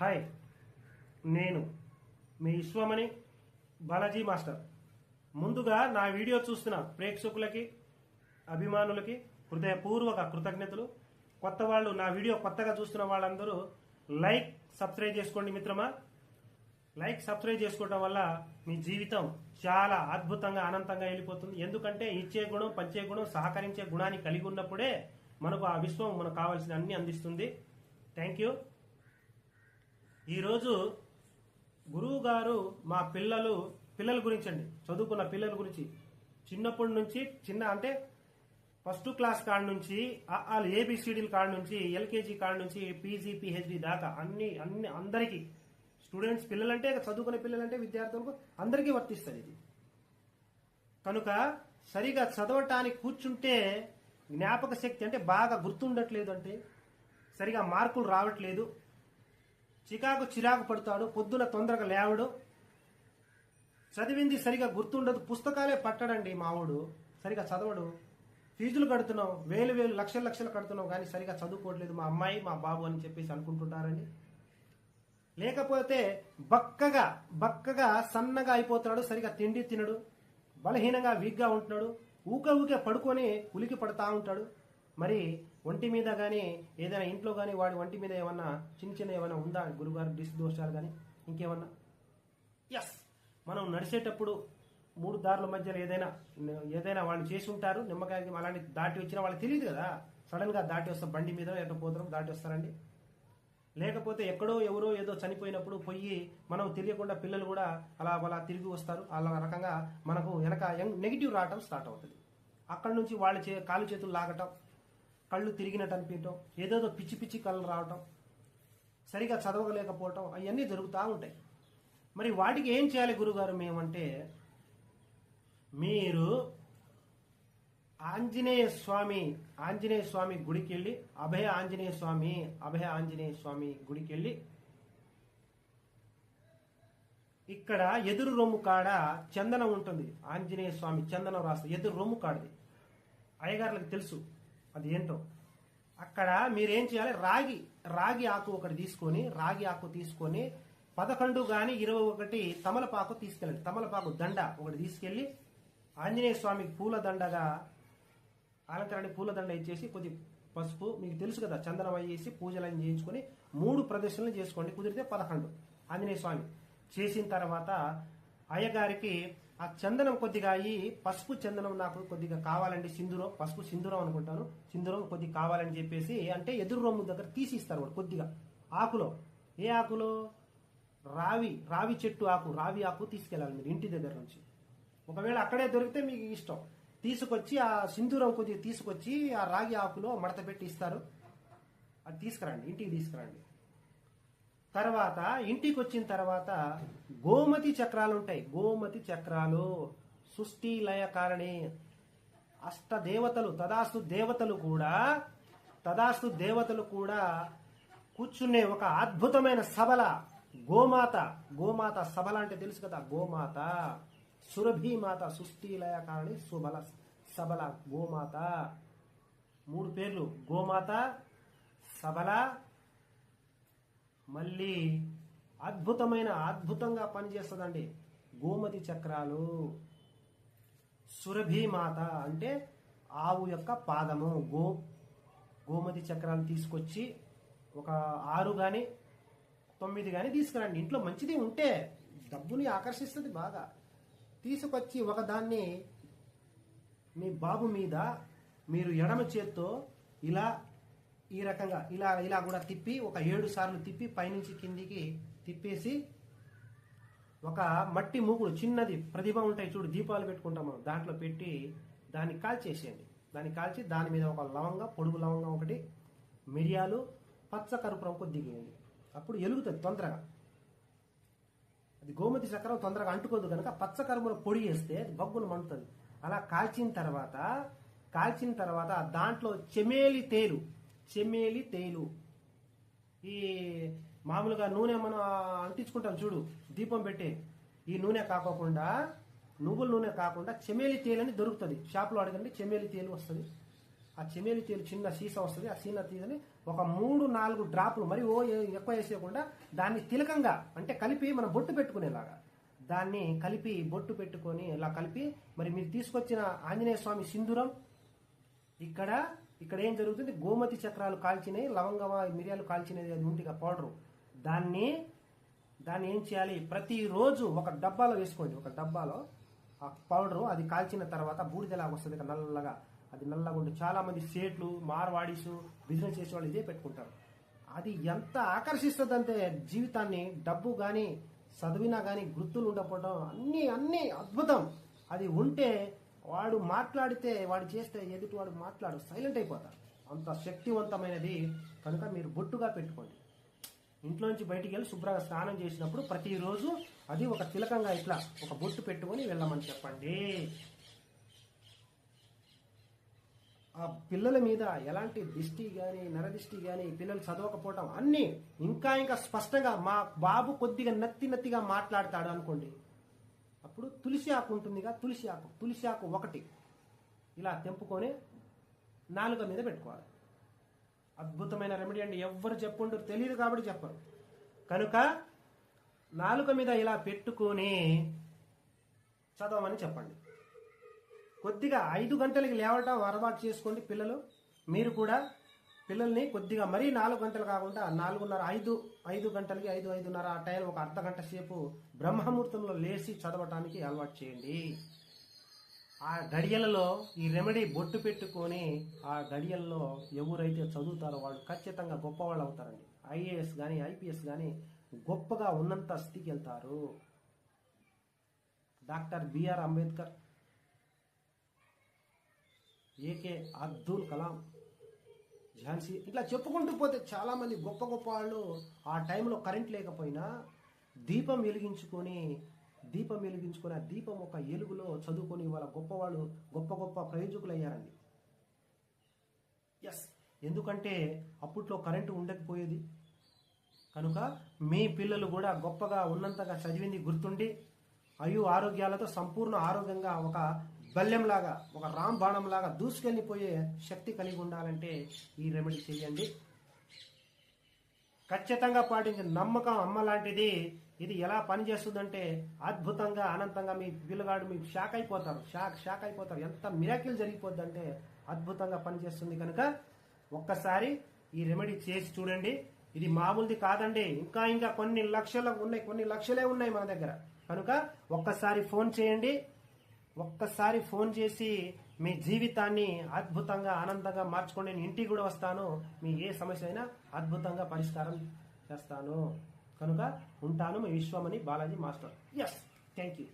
Hi నేను మీ Vishwamani Balaji master. ముందుగా నా వీడియో చూస్తున్న ప్రేక్షకులకి అభిమానులకి హృదయపూర్వక కృతజ్ఞతలు. కొత్త వాళ్ళు నా వీడియో కొత్తగా చూస్తున్న వాళ్ళందరూ లైక్ సబ్స్క్రైబ్ చేసుకోండి మిత్రమా? లైక్ సబ్స్క్రైబ్ చేసుకోవడం వల్ల మీ జీవితం చాలా అద్భుతంగా అనంతంగా వెళ్ళిపోతుంది. ఎందుకంటే ఇచ్చే గుణం పంచే గుణం సహకరించే గుణాన్ని కలిగి ఉన్నప్పుడే మనకు ఆ విశ్వం మనకు కావాల్సిన అన్ని అందిస్తుంది. థ్యాంక్ యూ ఈరోజు గురువు గారు మా పిల్లలు పిల్లల గురించి అండి చదువుకున్న పిల్లల గురించి. చిన్నప్పటి నుంచి చిన్న అంటే ఫస్ట్ క్లాస్ కాడ నుంచి వాళ్ళు ఏబిసిడీల కాడ నుంచి ఎల్కేజీ కాడ నుంచి పీజీ పిహెచ్డి దాకా అన్ని అన్ని అందరికీ స్టూడెంట్స్ పిల్లలంటే చదువుకునే పిల్లలంటే విద్యార్థులకు అందరికీ వర్తిస్తుంది ఇది. కనుక సరిగా చదవటానికి కూర్చుంటే జ్ఞాపక శక్తి అంటే బాగా గుర్తుండట్లేదు అంటే సరిగా మార్కులు రావట్లేదు చికాకు చిరాకు పడతాడు పొద్దున తొందరగా లేవడు. చదివింది సరిగా గుర్తుండదు పుస్తకాలే పట్టడండి మావుడు. సరిగా చదవడు. ఫీజులు కడుతున్నాం వేలు వేలు లక్షలు లక్షలు కడుతున్నాం కానీ సరిగా చదువుకోవట్లేదు మా అమ్మాయి మా బాబు అని చెప్పేసి అనుకుంటుంటారండి. లేకపోతే బక్కగా బక్కగా సన్నగా అయిపోతున్నాడు సరిగా తిండి తినడు బలహీనంగా వీక్గా ఉంటున్నాడు. ఊక ఊకే పడుకొని ఉలికి పడతా ఉంటాడు. మరి ఒంటి మీద కానీ ఏదైనా ఇంట్లో కానీ వాడి ఒంటి మీద ఏమన్నా చిన్న చిన్న ఏమైనా ఉందా? గురుగారు డిస్ దోషాలు కానీ ఇంకేమన్నా? ఎస్ మనం నడిచేటప్పుడు మూడు దారుల మధ్యలో ఏదైనా ఏదైనా వాళ్ళు చేసి ఉంటారు నిమ్మకాయకి అలాంటి దాటి వచ్చినా వాళ్ళకి తెలియదు కదా. సడన్గా దాటి వస్తాం బండి మీద ఎక్కడ పోతాం దాటి వస్తారండి. లేకపోతే ఎక్కడో ఎవరో ఏదో చనిపోయినప్పుడు పొయ్యి మనం తెలియకుండా పిల్లలు కూడా అలా అలా తిరిగి వస్తారు. అలా రకంగా మనకు వెనక నెగిటివ్ రావటం స్టార్ట్ అవుతుంది. అక్కడ నుంచి వాళ్ళ చే కాలు చేతులు లాగటం కళ్ళు తిరిగినట్టు అనిపించడం ఏదేదో పిచ్చి పిచ్చి కళ్ళు రావటం సరిగా చదవలేకపోవటం అవన్నీ జరుగుతూ ఉంటాయి. మరి వాటికి ఏం చేయాలి గురుగారు మేమంటే మీరు ఆంజనేయ స్వామి ఆంజనేయ స్వామి గుడికి వెళ్ళి అభయ ఆంజనేయ స్వామి అభయ ఆంజనేయ స్వామి గుడికి వెళ్ళి ఇక్కడ ఎదురు రొమ్ము కాడ చందనం ఉంటుంది. ఆంజనేయ స్వామి చందనం రాస్తుంది ఎదురు రొమ్ము కాడది. అయ్యగారులకు తెలుసు అది ఏంటో? అక్కడ మీరేం చేయాలి? రాగి రాగి ఆకు ఒకటి తీసుకొని రాగి ఆకు తీసుకొని పదకొండు గాని ఇరవై ఒకటి తమలపాకు తీసుకెళ్ళండి. తమలపాకు దండ ఒకటి తీసుకెళ్ళి ఆంజనేయ స్వామికి పూల దండగా అలంకరణ పూలదండ ఇచ్చేసి కొద్ది పసుపు మీకు తెలుసు కదా చందనం అయ్యేసి పూజలను చేయించుకొని మూడు ప్రదర్శనలు చేసుకోండి. కుదిరితే పదకొండు. ఆంజనేయ స్వామి చేసిన తర్వాత అయ్యగారికి ఆ చందనం కొద్దిగా ఈ పసుపు చందనం నాకు కొద్దిగా కావాలండి సింధూరం పసుపు సింధూరం అనుకుంటాను. సింధూరం కొద్దిగా కావాలని చెప్పేసి అంటే ఎదురు రొమ్ము దగ్గర తీసి ఇస్తారు వాడు కొద్దిగా. ఆకులో. ఏ ఆకులో? రావి రావి చెట్టు ఆకు రావి ఆకు తీసుకెళ్ళాలి మీరు ఇంటి దగ్గర నుంచి. ఒకవేళ అక్కడే దొరికితే మీకు ఇష్టం. తీసుకొచ్చి ఆ సింధూరం కొద్దిగా తీసుకొచ్చి ఆ రాగి ఆకులో మడత పెట్టి ఇస్తారు. అది తీసుకురండి ఇంటికి తీసుకురండి. తర్వాత ఇంటికి వచ్చిన తర్వాత గోమతి చక్రాలు ఉంటాయి. గోమతి చక్రాలు సృష్టి లయ కారణి అష్ట దేవతలు తదాస్తు దేవతలు కూడా తదాస్తు దేవతలు కూడా కూర్చునే ఒక అద్భుతమైన సభల గోమాత. గోమాత సభల అంటే తెలుసు కదా గోమాత. సురభీమాత సృష్టి లయ కారణి సుబల సబల గోమాత. మూడు పేర్లు. గోమాత సబల మళ్ళీ అద్భుతమైన అద్భుతంగా పనిచేస్తుందండి. గోమతి చక్రాలు సురభీమాత అంటే ఆవు యొక్క పాదము. గో గోమతి చక్రాలు తీసుకొచ్చి ఒక ఆరు కానీ తొమ్మిది కానీ తీసుకురండి. ఇంట్లో మంచిది ఉంటే డబ్బుని ఆకర్షిస్తుంది బాగా. తీసుకొచ్చి ఒకదాన్ని మీ బాబు మీద మీరు ఎడమ చేత్తో ఇలా ఈ రకంగా ఇలా ఇలా కూడా తిప్పి ఒక ఏడు సార్లు తిప్పి పైనుంచి కిందికి తిప్పేసి ఒక మట్టి మూకుడు చిన్నది ప్రతిభ ఉంటాయి చూడు దీపాలు పెట్టుకుంటాం మనం దాంట్లో పెట్టి దాన్ని కాల్చేసేయండి. దాన్ని కాల్చి దాని మీద ఒక లవంగా పొడుగు లవంగ ఒకటి మిరియాలు పచ్చ కరుపురం కొద్దిగా అప్పుడు ఎలుగుతుంది తొందరగా. అది గోమతి చక్రం తొందరగా అంటుకోదు కనుక పచ్చ కరుముల పొడి వేస్తే అది బగ్గును మండుతుంది. అలా కాల్చిన తర్వాత కాల్చిన తర్వాత దాంట్లో చెమేలి తేలు చెమేలి తేలు. ఈ మామూలుగా నూనె మనం అంటించుకుంటాం చూడు దీపం పెట్టే. ఈ నూనె కాకోకుండా నువ్వుల నూనె కాకుండా చెమేలి తేలు అని దొరుకుతుంది. షాప్లో అడగండి చెమేలి తేలు వస్తుంది. ఆ చెమేలి తేలు చిన్న సీసా వస్తుంది. ఆ సీన తీదని ఒక మూడు నాలుగు డ్రాపులు మరి ఓ ఏ- ఎక్కువ వేసేయకుండా దాన్ని తిలకంగా అంటే కలిపి మనం బొట్టు పెట్టుకునేలాగా. దాన్ని కలిపి బొట్టు పెట్టుకొని ఇలా కలిపి మరి మీరు తీసుకొచ్చిన ఆంజనేయ స్వామి సింధూరం ఇక్కడ ఇక్కడ ఏం జరుగుతుంది? గోమతి చక్రాలు కాల్చినవి లవంగమ మిరియాలు కాల్చినది అది ఉంటుంది పౌడరు. దాన్ని దాన్ని ఏం చేయాలి? ప్రతిరోజు ఒక డబ్బాలో వేసుకోండి. ఒక డబ్బాలో ఆ పౌడరు అది కాల్చిన తర్వాత బూడిదలాగా వస్తుంది ఇక నల్లగా. అది నల్లగా ఉంటుంది చాలా మంది సేట్లు మార్వాడీస్ బిజినెస్ చేసే వాళ్ళు ఇదే పెట్టుకుంటారు. అది ఎంత ఆకర్షిస్తుందంటే జీవితాన్ని డబ్బు కానీ చదివినా కానీ గుర్తులు ఉండకపోవడం అన్నీ అన్నీ అద్భుతం. అది ఉంటే వాడు మాట్లాడితే వాడు చేస్తే ఎదుటి వాడు మాట్లాడు? సైలెంట్ అయిపోతాడు. అంత శక్తివంతమైనది. కనుక మీరు బొట్టుగా పెట్టుకోండి. ఇంట్లోంచి బయటికి వెళ్ళి శుభ్రంగా స్నానం చేసినప్పుడు ప్రతిరోజు అది ఒక తిలకంగా ఇట్లా ఒక బొట్టు పెట్టుకొని వెళ్ళమని చెప్పండి. ఆ పిల్లల మీద ఎలాంటి దిష్టి కానీ నరదిష్టి కానీ పిల్లలు చదవకపోవటం అన్నీ ఇంకా ఇంకా స్పష్టంగా మా బాబు కొద్దిగా నత్తి నత్తిగా మాట్లాడతాడు అనుకోండి. అప్పుడు తులసి ఆకు ఉంటుందిగా తులసి ఆకు. తులసి ఆకు ఒకటి. ఇలా తెంపుకొని నాలుక మీద పెట్టుకోవాలి. అద్భుతమైన రెమెడీ అండి. ఎవ్వరు చెప్పుండరు తెలియదు కాబట్టి చెప్పరు. కనుక నాలుక మీద ఇలా పెట్టుకొని చదవమని చెప్పండి. కొద్దిగా ఐదు గంటలకి లేవటం అలవాటు చేసుకోండి పిల్లలు. మీరు కూడా పిల్లల్ని కొద్దిగా మరీ నాలుగు గంటలు కాకుండా నాలుగున్నర ఐదు ఐదు గంటలకి ఐదు ఐదున్నర ఆ టైం ఒక అర్ధ గంట సేపు బ్రహ్మముహూర్తంలో లేచి చదవటానికి అలవాటు చేయండి. ఆ గడియలలో ఈ రెమెడీ బొట్టు పెట్టుకొని ఆ గడియల్లో ఎవరైతే చదువుతారో వాళ్ళు ఖచ్చితంగా గొప్పవాళ్ళు అవుతారండి. ఐఏఎస్ కానీ ఐపీఎస్ కానీ గొప్పగా ఉన్నంత స్థితికి వెళ్తారు. Doctor BR Ambedkar AK Abdul Kalam Jhansi. ఇట్లా చెప్పుకుంటూ పోతే చాలా మంది గొప్ప గొప్ప వాళ్ళు ఆ టైంలో కరెంట్ లేకపోయినా దీపం వెలిగించుకొని దీపం వెలిగించుకొని ఆ దీపం ఒక ఎలుగులో చదువుకొని వాళ్ళ గొప్పవాళ్ళు గొప్ప గొప్ప ప్రయోజకులు అయ్యారండి ఎస్ ఎందుకంటే అప్పట్లో కరెంటు ఉండకపోయేది. కనుక మీ పిల్లలు కూడా గొప్పగా ఉన్నంతగా చదివింది గుర్తుండి అయు ఆరోగ్యాలతో సంపూర్ణ ఆరోగ్యంగా ఒక బల్యంలాగా ఒక రామ్ బాణంలాగా దూసుకెళ్ళిపోయే శక్తి కలిగి ఉండాలంటే ఈ రెమెడీ చేయండి. ఖచ్చితంగా పాటించిన నమ్మకం అమ్మ లాంటిది ఇది ఎలా పనిచేస్తుందంటే అద్భుతంగా అనంతంగా మీ పిల్లగాడు మీకు షాక్ అయిపోతారు. షాక్ షాక్ అయిపోతారు. ఎంత మిరాకిల్ జరిగిపోద్ది అంటే అద్భుతంగా పనిచేస్తుంది కనుక ఒక్కసారి ఈ రెమెడీ చేసి చూడండి. ఇది మామూలుది కాదండి. ఇంకా ఇంకా కొన్ని లక్షలు ఉన్నాయి కొన్ని లక్షలే ఉన్నాయి మన దగ్గర. కనుక ఒక్కసారి ఫోన్ చేయండి. ఒక్కసారి ఫోన్ చేసి మీ జీవితాన్ని అద్భుతంగా ఆనందంగా మార్చుకోండి నేను ఇంటికి కూడా వస్తాను. మీ ఏ సమస్య అయినా అద్భుతంగా పరిష్కారం చేస్తాను. కనుక ఉంటాను మీ Vishwamani Balaji master. Yes thank you